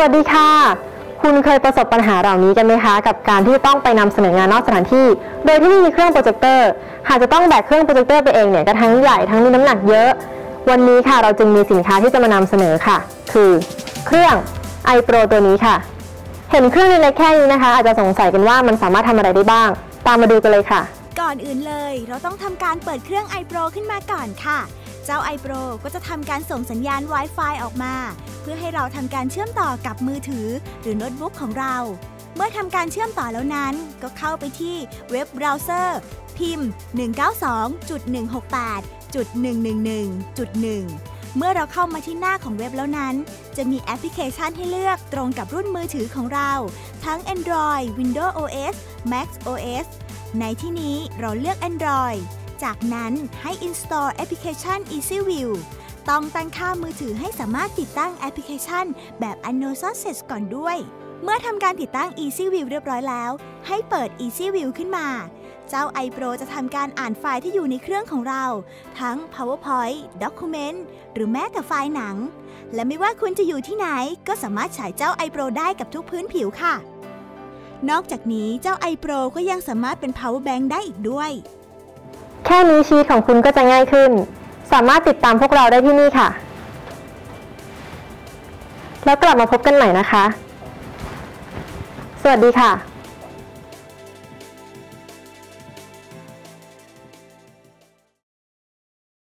สวัสดีค่ะ คุณเคยประสบปัญหาเหล่านี้กันไหมคะ กับการที่ต้องไปนำเสนองานนอกสถานที่ โดยที่ไม่มีเครื่องโปรเจคเตอร์ หากจะต้องแบกเครื่องโปรเจคเตอร์ไปเองเนี่ยก็ทั้งใหญ่ทั้งมีน้ำหนักเยอะ วันนี้ค่ะเราจึงมีสินค้าที่จะมานำเสนอค่ะ คือเครื่อง iPro ตัวนี้ค่ะ เห็นเครื่องเล็กแค่นี้นะคะ อาจจะสงสัยกันว่ามันสามารถทำอะไรได้บ้าง ตามมาดูกันเลยค่ะ ก่อนอื่นเลย เราต้องทำการเปิดเครื่อง iPro ขึ้นมาก่อนค่ะ เจ้า iPro ก็จะทำการส่งสัญญาณ Wi-Fi ออกมา เพื่อให้เราทำการเชื่อมต่อกับมือถือ หรือโน้ตบุ๊กของเรา เมื่อทำการเชื่อมต่อแล้วนั้น ก็เข้าไปที่เว็บเบราว์เซอร์ พิมพ์ 192.168.111.1เมื่อเราเข้ามาที่หน้าของเว็บแล้วนั้น จะมีแอปพลิเคชันให้เลือกตรงกับรุ่นมือถือของเรา ทั้ง Android Windows OS Mac OS ในที่นี้เราเลือก Android จากนั้นให้ install แอปพลิเคชัน Easy View ต้องตั้งค่ามือถือให้สามารถติดตั้งแอปพลิเคชัน แบบ Unknown Sources ก่อนด้วย เมื่อทำการติดตั้ง Easy View เรียบร้อยแล้ว ให้เปิด Easy View ขึ้นมา เจ้า iPro จะทำการอ่านไฟล์ที่อยู่ในเครื่องของเรา ทั้ง PowerPoint Document หรือแม้แต่ไฟล์หนัง และไม่ว่าคุณจะอยู่ที่ไหน ก็สามารถฉายเจ้า iPro ได้กับทุกพื้นผิวค่ะ นอกจากนี้เจ้า iPro ก็ยังสามารถเป็น power bank ได้อีกด้วย แค่นี้ชีวิตของคุณก็จะง่ายขึ้น สามารถติดตามพวกเราได้ที่นี่ค่ะ แล้วกลับมาพบกันใหม่นะคะ สวัสดีค่ะ